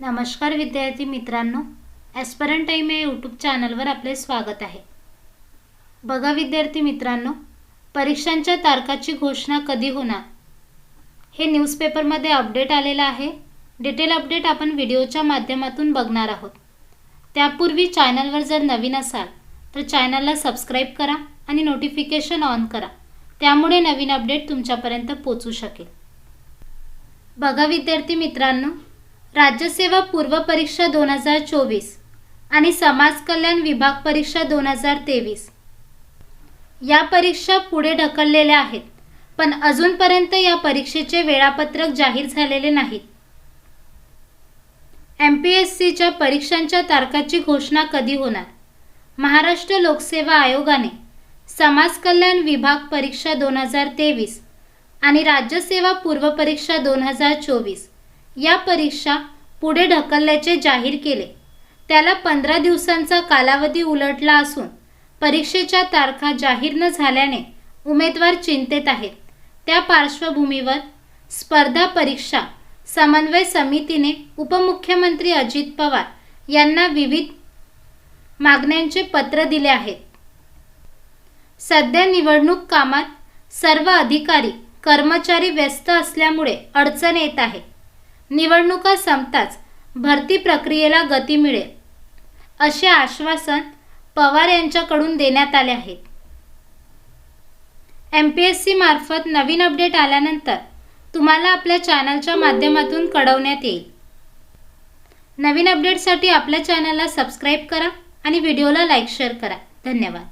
नमस्कार विद्यार्थी मित्रांनो ॲस्परन टाईम या यूट्यूब चॅनलवर आपले स्वागत आहे. बघा विद्यार्थी मित्रांनो परीक्षांच्या तारखाची घोषणा कधी होणार? हे न्यूजपेपरमध्ये अपडेट आलेलं आहे. डिटेल अपडेट आपण व्हिडिओच्या माध्यमातून बघणार आहोत. त्यापूर्वी चॅनलवर जर नवीन असाल तर चॅनलला सबस्क्राईब करा आणि नोटिफिकेशन ऑन करा. त्यामुळे नवीन अपडेट तुमच्यापर्यंत पोचू शकेल. बघा विद्यार्थी मित्रांनो राज्यसेवा पूर्व परीक्षा दोन हजार चोवीस आणि समाज कल्याण विभाग परीक्षा दोन हजार तेवीस. या परीक्षा पुढे ढकललेल्या आहेत पण अजूनपर्यंत या परीक्षेचे वेळापत्रक जाहीर झालेले नाहीत. एम पी एस सीच्या परीक्षांच्या तारखाची घोषणा कधी होणार? महाराष्ट्र लोकसेवा आयोगाने समाज कल्याण विभाग परीक्षा दोन हजार तेवीस आणि राज्यसेवा पूर्व परीक्षा दोन हजार चोवीस या परीक्षा पुढे ढकलल्याचे जाहीर केले. त्याला पंधरा दिवसांचा कालावधी उलटला असून परीक्षेच्या तारखा जाहीर न झाल्याने उमेदवार चिंतेत आहेत. त्या पार्श्वभूमीवर स्पर्धा परीक्षा समन्वय समितीने उपमुख्यमंत्री अजित पवार यांना विविध मागण्यांचे पत्र दिले आहेत. सध्या निवडणूक कामात सर्व अधिकारी कर्मचारी व्यस्त असल्यामुळे अडचण येत आहे. निवडणुका संपताच भरती प्रक्रियेला गती मिळेल असे आश्वासन पवार यांच्याकडून देण्यात आले आहे एम पी एस सी मार्फत नवीन अपडेट आल्यानंतर तुम्हाला आपल्या चॅनलच्या माध्यमातून कळवण्यात येईल. नवीन अपडेटसाठी आपल्या चॅनलला सबस्क्राईब करा आणि व्हिडिओला लाईक शेअर करा. धन्यवाद.